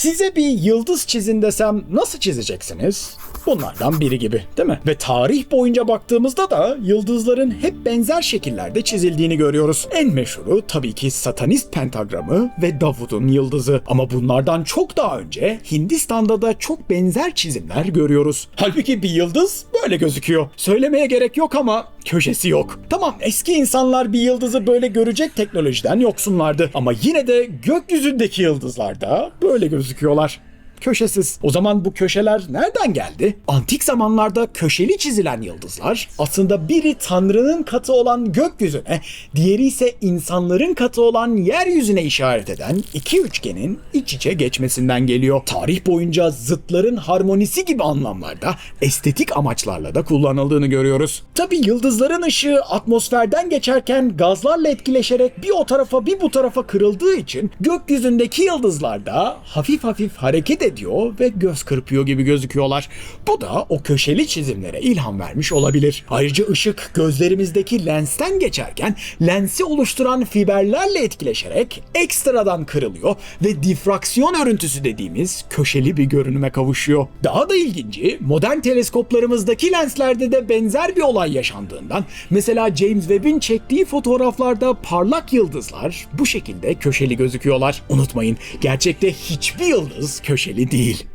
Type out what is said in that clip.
Size bir yıldız çizin desem nasıl çizeceksiniz? Bunlardan biri gibi değil mi? Ve tarih boyunca baktığımızda da yıldızların hep benzer şekillerde çizildiğini görüyoruz. En meşhuru tabii ki satanist pentagramı ve Davud'un yıldızı. Ama bunlardan çok daha önce Hindistan'da da çok benzer çizimler görüyoruz. Halbuki bir yıldız böyle gözüküyor. Söylemeye gerek yok ama köşesi yok. Tamam eski insanlar bir yıldızı böyle görecek teknolojiden yoksunlardı. Ama yine de gökyüzündeki yıldızlar da böyle gözüküyorlar köşesiz. O zaman bu köşeler nereden geldi? Antik zamanlarda köşeli çizilen yıldızlar aslında biri Tanrı'nın katı olan gökyüzüne, diğeri ise insanların katı olan yeryüzüne işaret eden iki üçgenin iç içe geçmesinden geliyor. Tarih boyunca zıtların harmonisi gibi anlamlarda estetik amaçlarla da kullanıldığını görüyoruz. Tabi yıldızların ışığı atmosferden geçerken gazlarla etkileşerek bir o tarafa bir bu tarafa kırıldığı için gökyüzündeki yıldızlar da hafif hafif hareket ediyor ve göz kırpıyor gibi gözüküyorlar. Bu da o köşeli çizimlere ilham vermiş olabilir. Ayrıca ışık gözlerimizdeki lensten geçerken lensi oluşturan fiberlerle etkileşerek ekstradan kırılıyor ve difraksiyon örüntüsü dediğimiz köşeli bir görünüme kavuşuyor. Daha da ilginci modern teleskoplarımızdaki lenslerde de benzer bir olay yaşandığından mesela James Webb'in çektiği fotoğraflarda parlak yıldızlar bu şekilde köşeli gözüküyorlar. Unutmayın gerçekte hiçbir yıldız köşeli değil.